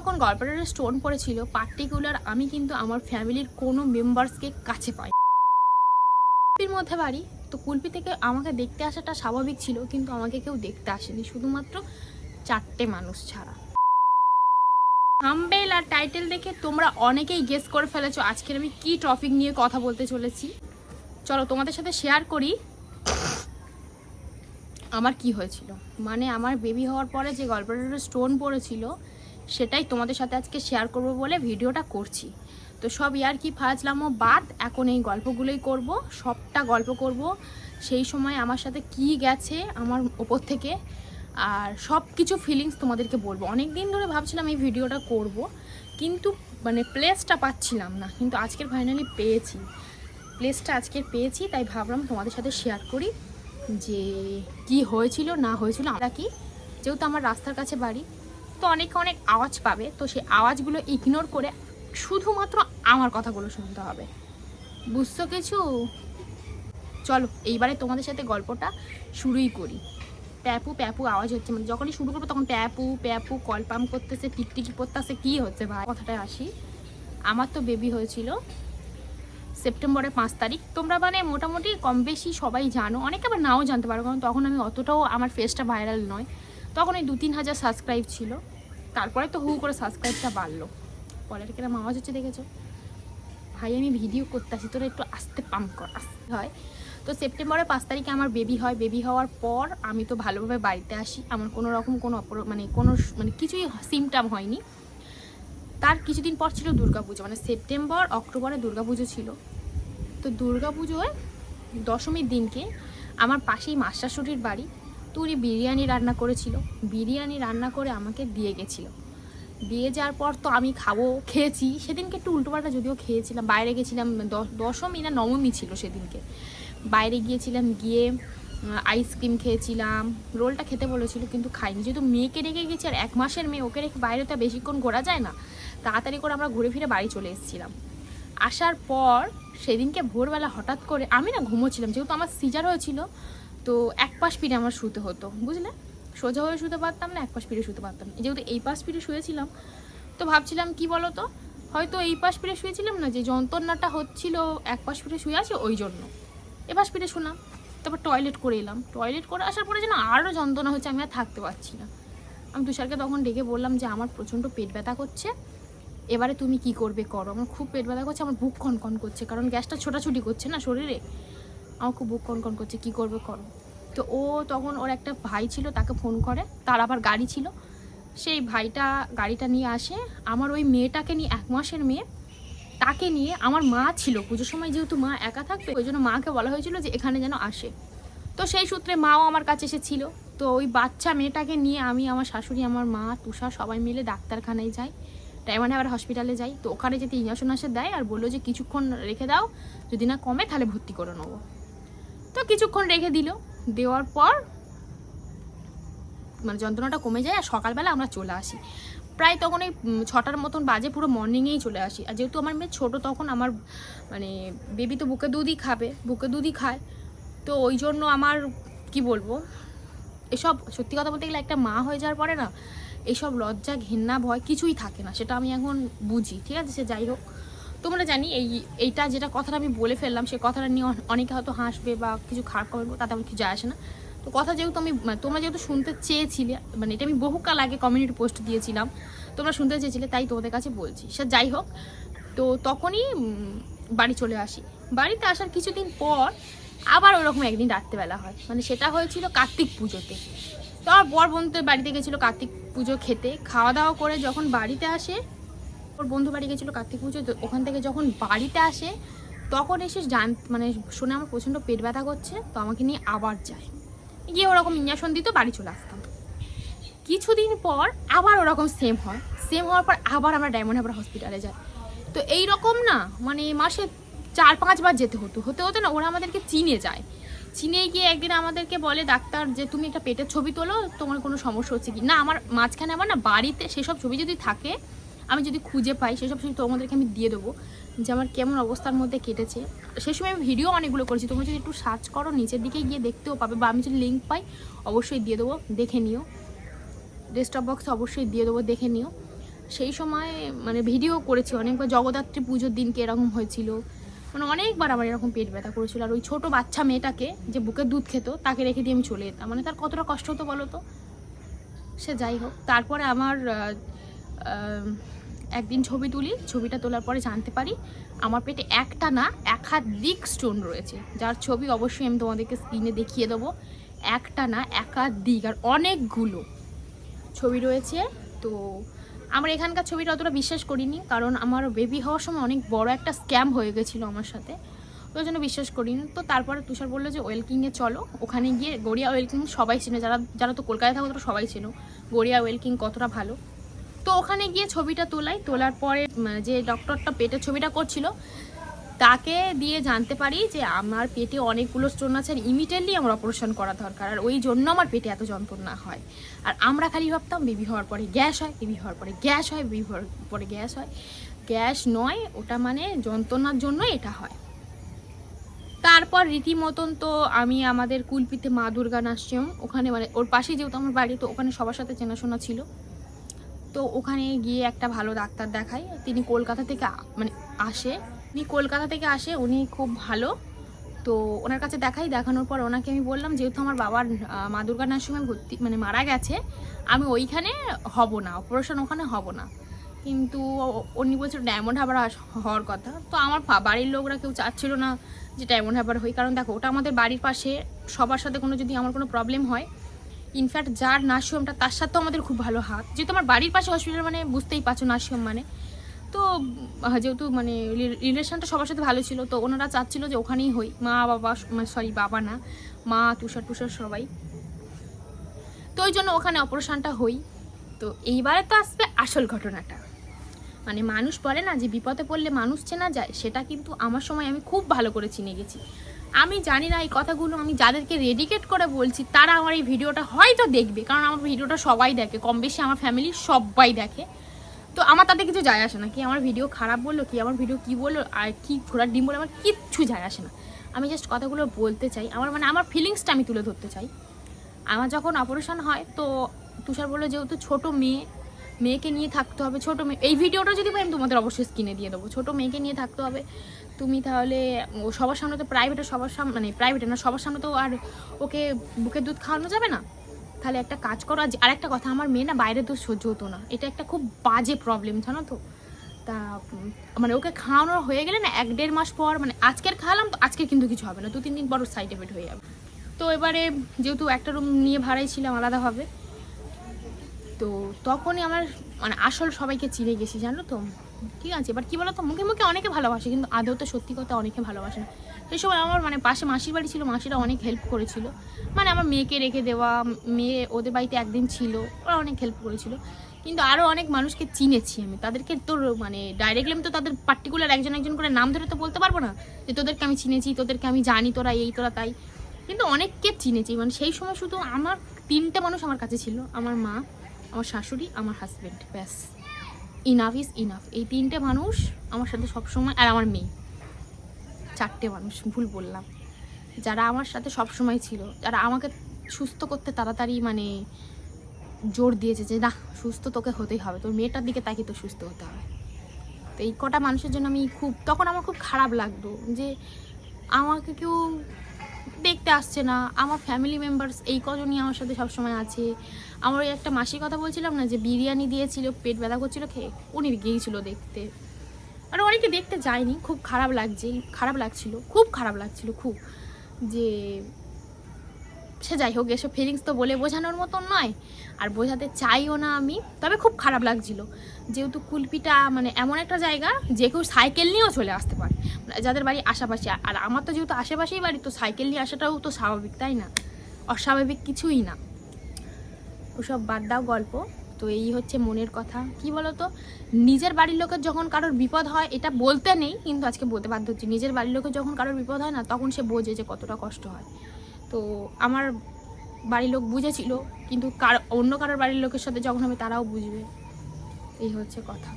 যখন গল্পটার স্টোন পড়েছিল পার্টিকুলার আমি কিন্তু আমার ফ্যামিলির কোনো মেম্বার্সকে কাছে পাই কুলপির মধ্যে বাড়ি, তো কুলপি থেকে আমাকে দেখতে আসাটা স্বাভাবিক ছিল, কিন্তু আমাকে কেউ দেখতে আসেনি, শুধুমাত্র চারটে মানুষ ছাড়া। থাম্বেল আর টাইটেল দেখে তোমরা অনেকেই গেস করে ফেলেছো, আজকের আমি কি টপিক নিয়ে কথা বলতে চলেছি। চলো তোমাদের সাথে শেয়ার করি আমার কি হয়েছিল। মানে আমার বেবি হওয়ার পরে যে গল্পটার স্টোন পড়েছিল সেটাই তোমাদের সাথে আজকে শেয়ার করব বলে ভিডিওটা করছি। তো সব ইয়ার কি ফাজলামো বাদ, এখন এই গল্পগুলোই করব, সবটা গল্প করব। সেই সময় আমার সাথে কি গেছে আমার ওপর থেকে, আর সব কিছু ফিলিংস তোমাদেরকে বলব। অনেক দিন ধরে ভাবছিলাম এই ভিডিওটা করব, কিন্তু মানে প্লেসটা পাচ্ছিলাম না। কিন্তু আজকের ফাইনালি পেয়েছি। প্লেসটা আজকে পেয়েছি, তাই ভাবলাম তোমাদের সাথে শেয়ার করি যে কি হয়েছিল, না হয়েছিল, আমরা কি? যেহেতু আমার রাস্তার কাছে বাড়ি তো অনেকে অনেক আওয়াজ পাবে, তো সেই আওয়াজগুলো ইগনোর করে শুধুমাত্র আমার কথাগুলো শুনতে হবে। বুঝছ কিছু? চলো, এইবারে তোমাদের সাথে গল্পটা শুরুই করি। প্যাপু প্যাপু আওয়াজ হচ্ছে মানে যখনই শুরু করব তখন প্যাপু প্যাপু কল পাম্প করতেছে, টিকটিকি করতেছে কী হচ্ছে ভাই? কথাটায় আসি। আমার তো বেবি হয়েছিল সেপ্টেম্বরের পাঁচ তারিখ। তোমরা মানে মোটামুটি কম বেশি সবাই জানো, অনেকে আবার নাও জানতে পারো, কারণ তখন আমি অতটাও আমার ফেসটা ভাইরাল নয়। তখন ওই দু তিন হাজার সাবস্ক্রাইব ছিল। তারপরে তো হু করে সাবস্ক্রাইবটা বাড়লো। পরের কিরম আওয়াজ হচ্ছে দেখেছ? ভাই, আমি ভিডিও করতে তোরা একটু আসতে পাম্প কর, আসতে হয়। তো সেপ্টেম্বরের পাঁচ তারিখে আমার বেবি হয়। বেবি হওয়ার পর আমি তো ভালোভাবে বাড়িতে আসি। আমার কোনো রকম কোনো মানে কোনো মানে কিছুই সিমটাম হয়নি। তার কিছুদিন পর ছিল দুর্গাপুজো। মানে সেপ্টেম্বর, অক্টোবরে দুর্গাপুজো ছিল। তো দুর্গাপুজোয় দশমীর দিনকে আমার পাশেই মাস শাশুড়ির বাড়ি। উনি বিরিয়ানি রান্না করেছিল। বিরিয়ানি রান্না করে আমাকে দিয়ে গেছিল। দিয়ে যাওয়ার পর তো আমি খাব, খেয়েছি। সেদিনকে একটু উল্টোপাল্টা যদিও খেয়েছিলাম। বাইরে গেছিলাম দশমী না নবমী ছিল সেদিনকে। বাইরে গিয়েছিলাম, গিয়ে আইসক্রিম খেয়েছিলাম। রোলটা খেতে বলেছিল, কিন্তু খাইনি। যেহেতু মেয়েকে রেখে গেছি আর এক মাসের মেয়ে, ওকে রেখে বাইরে তো বেশিক্ষণ ঘোরা যায় না, তাড়াতাড়ি করে আমরা ঘুরে ফিরে বাড়ি চলে এসেছিলাম। আসার পর সেদিনকে ভোরবেলা হঠাৎ করে আমি না ঘুমোচ্ছিলাম। যেহেতু আমার সিজার হয়েছিল তো এক পাশ পিঠে আমার শুতে হতো, বুঝলে? সোজা হয়ে শুতে পারতাম না, এক পাশ পিঠে শুতে পারতাম। যেহেতু এই পাশ পিঠে শুয়েছিলাম, তো ভাবছিলাম কি বলো তো হয়তো এই পাশ পিঠে শুয়েছিলাম না, যে যন্ত্রণাটা হচ্ছিল এক পাশ পিঠে শুয়ে আছে ওই জন্য। এ পাশ পিঠে শোনাম তারপর টয়লেট করে এলাম। টয়লেট করে আসার পরে যেন আরও যন্ত্রণা হচ্ছে, আমি আর থাকতে পারছি না। আমি তুষারকে তখন ডেকে বললাম যে, আমার প্রচণ্ড পেট ব্যথা করছে। এবারে তুমি কি করবে করো? আমার খুব পেট ব্যথা করছে, আমার বুক কনকন করছে, কারণ গ্যাসটা ছোটাছুটি করছে না শরীরে। আমার খুব বুক কন করছে, কী করবে করো? তো ও তখন ওর একটা ভাই ছিল, তাকে ফোন করে, তার আবার গাড়ি ছিল। সেই ভাইটা গাড়িটা নিয়ে আসে। আমার ওই মেয়েটাকে নিয়ে, এক মাসের মেয়ে, তাকে নিয়ে আমার মা ছিল। পুজোর সময় যেহেতু মা একা থাকবে ওই জন্য মাকে বলা হয়েছিল যে এখানে যেন আসে। তো সেই সূত্রে মাও আমার কাছে এসেছিল। তো ওই বাচ্চা মেয়েটাকে নিয়ে আমি, আমার শাশুড়ি, আমার মা তুষা সবাই মিলে ডাক্তারখানায় যাই। ডায়মন্ড আবার হসপিটালে যাই। তো ওখানে যেতে ইঞ্জেকশন আসে দেয় আর বলল যে, কিছুক্ষণ রেখে দাও, যদি না কমে তাহলে ভর্তি করে নেব। তো কিছুক্ষণ রেখে দিল। দেওয়ার পর মানে যন্ত্রণাটা কমে যায় আর সকালবেলা আমরা চলে আসি। প্রায় তখন এই ছটার মতন বাজে পুরো মর্নিংয়েই চলে আসি। আর যেহেতু আমার মেয়ে ছোটো, তখন আমার মানে বেবি তো বুকে দুধই খাবে, বুকে দুধই খায়। তো ওই জন্য আমার, কি বলব, এসব সত্যি কথা বলতে গেলে একটা মা হয়ে যাওয়ার পরে না, এসব লজ্জা, ঘেন্না, ভয় কিছুই থাকে না। সেটা আমি এখন বুঝি, ঠিক আছে? সে যাই হোক। তোমরা জানি এই, এইটা যেটা কথাটা আমি বলে ফেললাম, সে কথাটা নিয়ে অনেকে হয়তো হাসবে বা কিছু খারাপ করবে, তাতে আমার কিছু আসে না। তো কথা যেহেতু আমি মানে তোমরা যেহেতু শুনতে চেয়েছিলে মানে এটা আমি বহুকাল আগে কমিউনিটি পোস্ট দিয়েছিলাম, তোমরা শুনতে চেয়েছিলে, তাই তোমাদের কাছে বলছি। সে যাই হোক, তো তখনই বাড়ি চলে আসি। বাড়িতে আসার কিছুদিন পর আবার ওরকম একদিন রাত্রেবেলা হয়। মানে সেটা হয়েছিল কার্তিক পুজোতে। তো আমার বর বন্ধুদের বাড়িতে গেছিল কার্তিক পুজো খেতে। খাওয়া দাওয়া করে যখন বাড়িতে আসে ওর বন্ধু বাড়ি গেছিল কার্তিক পুজো তো ওখান থেকে যখন বাড়িতে আসে, তখন এসে জান মানে শুনে আমার প্রচণ্ড পেট ব্যথা করছে, তো আমাকে নিয়ে আবার যায়। গিয়ে ওরকম ইঞ্জেকশন দিত বাড়ি চলে আসতাম। কিছুদিন পর আবার ওরকম সেম হয়। সেম হওয়ার পর আবার আমরা ডায়মন্ড হারবার হসপিটালে যাই। তো এই রকম না মানে মাসে চার পাঁচবার যেতে হতো। হতে হতো না, ওরা আমাদেরকে চিনে যায়। চিনে গিয়ে একদিন আমাদেরকে বলে, ডাক্তার, যে তুমি একটা পেটের ছবি তোলো, তোমার কোনো সমস্যা হচ্ছে কি? না, আমার মাঝখানে আমার না বাড়িতে সেসব ছবি যদি থাকে আমি যদি খুঁজে পাই সেসব ছবি তোমাদেরকে আমি দিয়ে দেবো যে আমার কেমন অবস্থার মধ্যে কেটেছে। সেই সময় আমি ভিডিও অনেকগুলো করেছি। তোমরা যদি একটু সার্চ করো, নিচের দিকে গিয়ে দেখতেও পাবে বা আমি যদি লিঙ্ক পাই, অবশ্যই দিয়ে দেবো, দেখে নিও। ডেস্কটপ বক্সে অবশ্যই দিয়ে দেবো, দেখে নিও। সেই সময় মানে ভিডিও করেছি অনেকবার। জগদ্ধাত্রী পুজোর দিনকে এরকম হয়েছিল। মানে অনেকবার আমার এরকম পেট ব্যথা করেছিল। আর ওই ছোটো বাচ্চা মেয়েটাকে যে বুকে দুধ খেত, তাকে রেখে দিয়ে আমি চলে যেতাম। মানে তার কতটা কষ্ট হতো বলো তো? সে যাই হোক। তারপরে আমার একদিন ছবি তুলি, ছবিটা তোলার পরে জানতে পারি আমার পেটে একটা না একাধিক স্টোন রয়েছে, যার ছবি অবশ্যই আমি তোমাদেরকে স্ক্রিনে দেখিয়ে দেবো। একটা না একাধিক আর অনেকগুলো ছবি রয়েছে। তো আমার এখানকার ছবিটা অতটা বিশ্বাস করিনি, কারণ আমার বেবি হওয়ার সময় অনেক বড় একটা স্ক্যাম হয়ে গেছিল আমার সাথে। ওই জন্য বিশ্বাস করিনি। তো তারপরে তুষার বলল যে ওয়েলকিংয়ে চলো। ওখানে গিয়ে গড়িয়া ওয়েলকিং সবাই চেনে, যারা যারা তো কলকাতায় থাকো তারা সবাই চেনো। গড়িয়া ওয়েলকিং কতটা ভালো। তো ওখানে গিয়ে ছবিটা তোলাই। তোলার পরে যে ডক্টরটা পেটের ছবিটা করছিল, তাকে দিয়ে জানতে পারি যে আমার পেটে অনেকগুলো স্টোন আছে, আর ইমিডিয়েটলি আমার অপারেশন করা দরকার। আর ওই জন্য আমার পেটে এত যন্ত্রণা হয়। আর আমরা খালি ভাবতাম বেবি হওয়ার পরে গ্যাস হয় বেবি হওয়ার পরে গ্যাস হয় বেবি হওয়ার পরে গ্যাস হয়। গ্যাস নয়, ওটা মানে যন্ত্রণার জন্য এটা হয়। তারপর রীতিমতন তো আমি আমাদের কুলপিতে মা দুর্গা নার্সিং ওখানে মানে ওর পাশেই যেহেতু আমার বাড়ি, তো ওখানে সবার সাথে চেনাশোনা ছিল। তো ওখানে গিয়ে একটা ভালো ডাক্তার দেখাই তিনি কলকাতা থেকে মানে আসে। উনি কলকাতা থেকে আসে, উনি খুব ভালো। তো ওনার কাছে দেখাই, দেখানোর পর ওনাকে আমি বললাম, যেহেতু আমার বাবার মা দুর্গা নার্সিংহোমে ভর্তি মানে মারা গেছে, আমি ওইখানে হব না অপারেশন ওখানে হব না। কিন্তু উনি বলছিল ডায়মন্ড হারবার আস- হওয়ার কথা। তো আমার বাড়ির লোকরা কেউ চাচ্ছিল না যে ডায়মন্ড হারবার হই। কারণ দেখো, ওটা আমাদের বাড়ির পাশে, সবার সাথে কোনো যদি আমার কোনো প্রবলেম হয় ইনফ্যাক্ট যার নার্সিংহোমটা তার সাথেও আমাদের খুব ভালো হাত। যেহেতু আমার বাড়ির পাশে হসপিটাল মানে বুঝতেই পারছ নার্সিংহোম মানে। তো যেহেতু মানে রিলেশনটা সবার সাথে ভালো ছিল, তো ওনারা চাচ্ছিল যে ওখানেই হই। মা, বাবা সরি বাবা না, মা, তুষার টুষার সবাই। তো ওই জন্য ওখানে অপারেশনটা হই। তো এইবারে তো আসবে আসল ঘটনাটা। মানে মানুষ বলে না যে বিপদে পড়লে মানুষ চেনা যায়, সেটা কিন্তু আমার সময় আমি খুব ভালো করে চিনে গেছি। আমি জানি না এই কথাগুলো, আমি যাদেরকে রেডিকেট করে বলছি, তারা আমার এই ভিডিওটা হয়তো দেখবে। কারণ আমার ভিডিওটা সবাই দেখে, কম বেশি আমার ফ্যামিলির সবাই দেখে। তো আমার তাতে কিছু যায় আসে না। কি আমার ভিডিও খারাপ বলল, কি আমার ভিডিও কি বলল, আর কি ঘোড়ার ডিম বলে আমার কিচ্ছু যায় আসে না। আমি জাস্ট কথাগুলো বলতে চাই। আমার মানে আমার ফিলিংসটা আমি তুলে ধরতে চাই। আমার যখন অপারেশন হয়, তো তুষার বলল যেহেতু ছোট মেয়ে মেয়েকে নিয়ে থাকতে হবে। ছোট মেয়ে, এই ভিডিওটা যদি পাই, আমি তোমাদের অবশ্যই স্ক্রিনে দিয়ে দেবো। ছোটো মেয়েকে নিয়ে থাকতে হবে। তুমি তাহলে, ও সবার সামনে তো প্রাইভেটে সবার সামনে মানে প্রাইভেটে না, সবার সামনে তো আর ওকে বুকের দুধ খাওয়ানো যাবে না? তাহলে একটা কাজ করো আর একটা কথা, আমার মেয়ে না বাইরে তো সহ্য হতো না। এটা একটা খুব বাজে প্রবলেম জানো তো? তা মানে ওকে খাওয়ানো হয়ে গেলে না এক দেড় মাস পর মানে আজকের খাওয়ালাম, তো আজকে কিন্তু কিছু হবে না। দু তিন দিন পর সাইড এফেক্ট হয়ে যাবে। তো এবারে যেহেতু একটা রুম নিয়ে ভাড়াই ছিলাম, আলাদাভাবে। তো তখনই আমার মানে আসল সবাইকে চিনে গেছি, জানো তো? ঠিক আছে? এবার কী বলো তো মুখে মুখে অনেকে ভালোবাসে, কিন্তু আদৌ তো সত্যি কথা অনেকে ভালোবাসে না। সেই সময় আমার মানে পাশে মাসির বাড়ি ছিল, মাসিরা অনেক হেল্প করেছিল। মানে আমার মেয়েকে রেখে দেওয়া, মেয়ে ওদের বাড়িতে একদিন ছিল, ওরা অনেক হেল্প করেছিল। কিন্তু আরও অনেক মানুষকে চিনেছি আমি। তাদেরকে তো মানে ডাইরেক্টলি আমি তো তাদের পার্টিকুলার একজন একজন করে নাম ধরে তো বলতে পারব না, যে তোদেরকে আমি চিনেছি, তোদেরকে আমি জানি, তোরা এই, তোরা তাই। কিন্তু অনেককে চিনেছি। মানে সেই সময় শুধু আমার তিনটে মানুষ আমার কাছে ছিল, আমার মা আমার শাশুড়ি, আমার হাজব্যান্ড ব্যাস। ইনাফ ইজ ইনাফ এই তিনটে মানুষ আমার সাথে সবসময়, আর আমার মেয়ে। চারটে মানুষ, ভুল বললাম। যারা আমার সাথে সবসময় ছিল, যারা আমাকে সুস্থ করতে তাড়াতাড়ি মানে জোর দিয়েছে যে, না, সুস্থ তোকে হতেই হবে। তোর মেয়েটার দিকে তাকে তো সুস্থ হতে হবে। তো এই কটা মানুষের জন্য আমি খুব, তখন আমার খুব খারাপ লাগতো যে, আমাকে কেউ দেখতে আসছে না। আমার ফ্যামিলি মেম্বার্স এই কজনই আমার সাথে সবসময় আছে। আমার ওই একটা মাসির কথা বলছিলাম না যে, বিরিয়ানি দিয়েছিল, পেট ব্যথা করছিল, খেয়ে উনি গিয়েছিল দেখতে। আর অনেকে দেখতে যায়নি, খুব খারাপ লাগছে, খারাপ লাগছিল, খুব খারাপ লাগছিল, খুব। যে সে যাই হোক, এসব ফিলিংস তো বলে বোঝানোর মতন নয়। আর বোঝাতে চাইও না আমি, তবে খুব খারাপ লাগছিল। যেহেতু কুলপিটা মানে এমন একটা জায়গা, যে কেউ সাইকেল নিয়েও চলে আসতে পারে। মানে যাদের বাড়ি আশেপাশে, আর আমার তো যেহেতু আশেপাশেই বাড়ি, তো সাইকেল নিয়ে আসাটাও তো স্বাভাবিক, তাই না? অস্বাভাবিক কিছুই না। ওসব বাদ দাও গল্প। তো এই হচ্ছে মনের কথা। কি বলতো? নিজের বাড়ির লোকের যখন কারোর বিপদ হয়, এটা বলতে নেই, কিন্তু আজকে বলতে বাধ্য হচ্ছি, নিজের বাড়ির লোকের যখন কারোর বিপদ হয় না, তখন সে বোঝে যে কতটা কষ্ট হয়। তো আমার বাড়ির লোক বুঝেছিল, কিন্তু কার, অন্য কারোর বাড়ির লোকের সাথে যখন হবে তারাও বুঝবে। এই হচ্ছে কথা।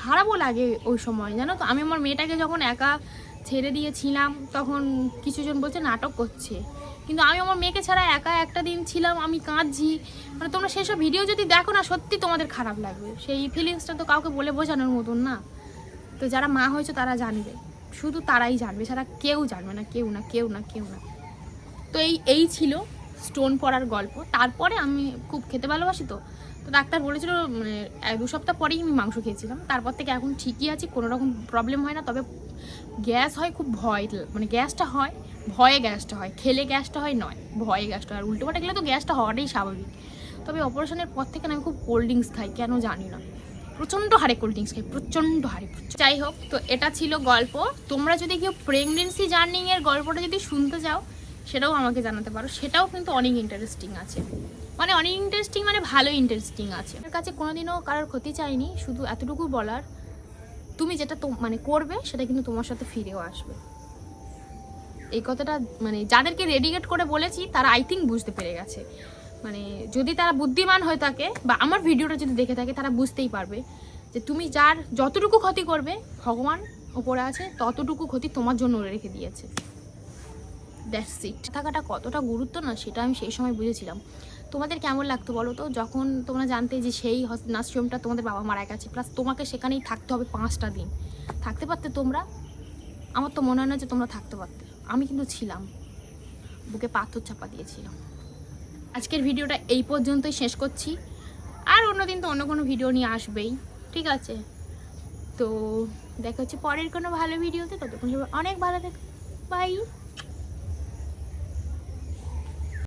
খারাপও লাগে ওই সময়, জানো তো? আমি আমার মেয়েটাকে যখন একা ছেড়ে দিয়েছিলাম, তখন কিছুজন বলছে নাটক করছে। কিন্তু আমি আমার মেয়েকে ছাড়া একা একটা দিন ছিলাম, আমি কাঁদছি। মানে তোমরা সেসব ভিডিও যদি দেখো না, সত্যি তোমাদের খারাপ লাগবে। সেই ফিলিংসটা তো কাউকে বলে বোঝানোর মতন না। তো যারা মা হয়েছে তারা জানবে। শুধু তারাই জানবে ছাড়া কেউ জানবে না, কেউ না কেউ না কেউ না। তো এই এই ছিল স্টোন পড়ার গল্প। তারপরে আমি খুব খেতে ভালোবাসি তো তো ডাক্তার বলেছিল মানে এক দু সপ্তাহ পরেই আমি মাংস খেয়েছিলাম। তারপর থেকে এখন ঠিকই আছি, কোনো রকম প্রবলেম হয় না, তবে গ্যাস হয় খুব ভয় মানে গ্যাসটা হয়, ভয়ে গ্যাসটা হয়, খেলে গ্যাসটা হয় নয়, ভয়ে গ্যাসটা হয়। আর উল্টোপাটা গেলে তো গ্যাসটা হওয়াটাই স্বাভাবিক। তবে অপারেশনের পর থেকে আমি খুব কোল্ড ড্রিঙ্কস খাই, কেন জানি না। প্রচণ্ড হারে কোল্ড ড্রিঙ্কস খাই, প্রচণ্ড হারে যাই হোক তো এটা ছিল গল্প। তোমরা যদি কেউ প্রেগনেন্সি জার্নিংয়ের গল্পটা যদি শুনতে চাও, সেটাও আমাকে জানাতে পারো। সেটাও কিন্তু অনেক ইন্টারেস্টিং আছে। মানে অনেক ইন্টারেস্টিং মানে ভালো ইন্টারেস্টিং আছে। আমার কাছে কোনোদিনও কারোর ক্ষতি চাইনি, শুধু এতটুকু বলার, তুমি যেটা মানে করবে, সেটা কিন্তু তোমার সাথে ফিরেও আসবে। এই কথাটা মানে যাদেরকে রেডিকেট করে বলেছি, তারা আই থিঙ্ক বুঝতে পেরে গেছে। মানে যদি তারা বুদ্ধিমান হয়ে থাকে বা আমার ভিডিওটা যদি দেখে থাকে, তারা বুঝতেই পারবে যে তুমি যার যতটুকু ক্ষতি করবে, ভগবান ওপরে আছে, ততটুকু ক্ষতি তোমার জন্য রেখে দিয়েছে। দ্যাটস ইট থাকাটা কতটা গুরুত্ব না, সেটা আমি সেই সময় বুঝেছিলাম। তোমাদের কেমন লাগতো বলো তো? যখন তোমরা জানতে যে সেই নার্সিংহোমটা তোমাদের বাবা মারা গেছে প্লাস তোমাকে সেখানেই থাকতে হবে পাঁচটা দিন। থাকতে পারতে তোমরা? আমার তো মনে হয় না যে তোমরা থাকতে পারতে। আমি কিন্তু ছিলাম। বুকে পাথর চাপা দিয়েছিলাম। আজকের ভিডিওটা এই পর্যন্তই শেষ করছি। আর অন্যদিন তো অন্য কোনো ভিডিও নিয়ে আসবেই, ঠিক আছে? তো দেখা হচ্ছে পরের কোনো ভালো ভিডিওতে, ততক্ষণ অনেক ভালো দেখ বাই।